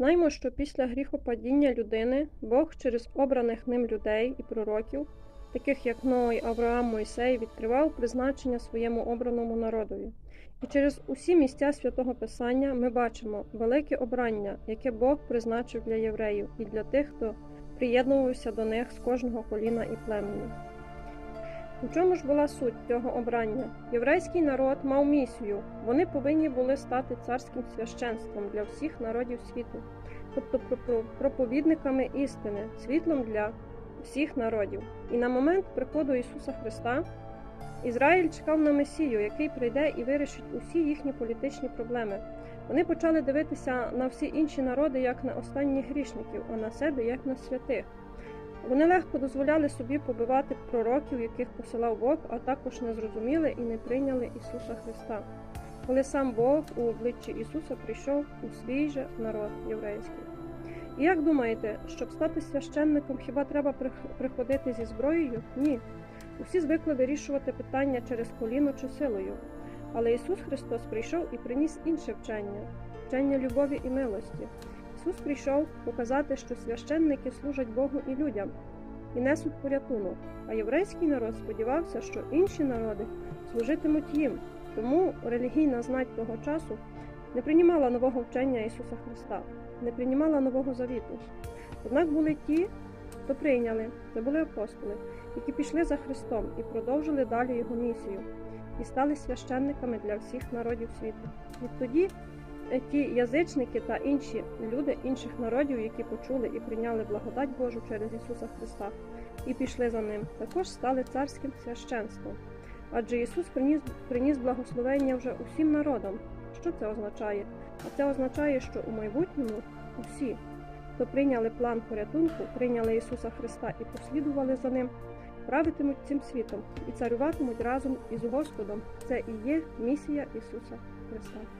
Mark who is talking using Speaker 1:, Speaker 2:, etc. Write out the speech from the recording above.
Speaker 1: Знаємо, що після гріхопадіння людини Бог через обраних ним людей і пророків, таких як Ной, Авраам, Мойсей, відкривав призначення своєму обраному народові. І через усі місця святого Писання ми бачимо велике обрання, яке Бог призначив для євреїв і для тих, хто приєднувався до них з кожного коліна і племені. У чому ж була суть цього обрання? Єврейський народ мав місію. Вони повинні були стати царським священством для всіх народів світу, тобто про- про- проповідниками істини, світлом для всіх народів. І на момент приходу Ісуса Христа Ізраїль чекав на Месію, який прийде і вирішить усі їхні політичні проблеми. Вони почали дивитися на всі інші народи як на останніх грішників, а на себе як на святих. Вони легко дозволяли собі побивати пророків, яких посилав Бог, а також не зрозуміли і не прийняли Ісуса Христа. Коли сам Бог у обличчі Ісуса прийшов у свій же народ єврейський. І як думаєте, щоб стати священником, хіба треба приходити зі зброєю? Ні. Усі звикли вирішувати питання через коліно чи силою. Але Ісус Христос прийшов і приніс інше вчення вчення любові і милості. Ісус прийшов показати, що священники служать Богу і людям і несуть порятунок, а єврейський народ сподівався, що інші народи служитимуть їм. Тому релігійна знать того часу не приймала нового вчення Ісуса Христа, не приймала нового завіту. Однак були ті, хто прийняли, це були апостоли, які пішли за Христом і продовжили далі Його місію, і стали священниками для всіх народів світу. Відтоді ті язичники та інші люди інших народів, які почули і прийняли благодать Божу через Ісуса Христа і пішли за ним, також стали царським священством. Адже Ісус приніс, приніс благословення вже усім народам. Що це означає? А це означає, що у майбутньому усі, хто прийняли план порятунку, прийняли Ісуса Христа і послідували за ним, правитимуть цим світом і царюватимуть разом із Господом. Це і є місія Ісуса Христа.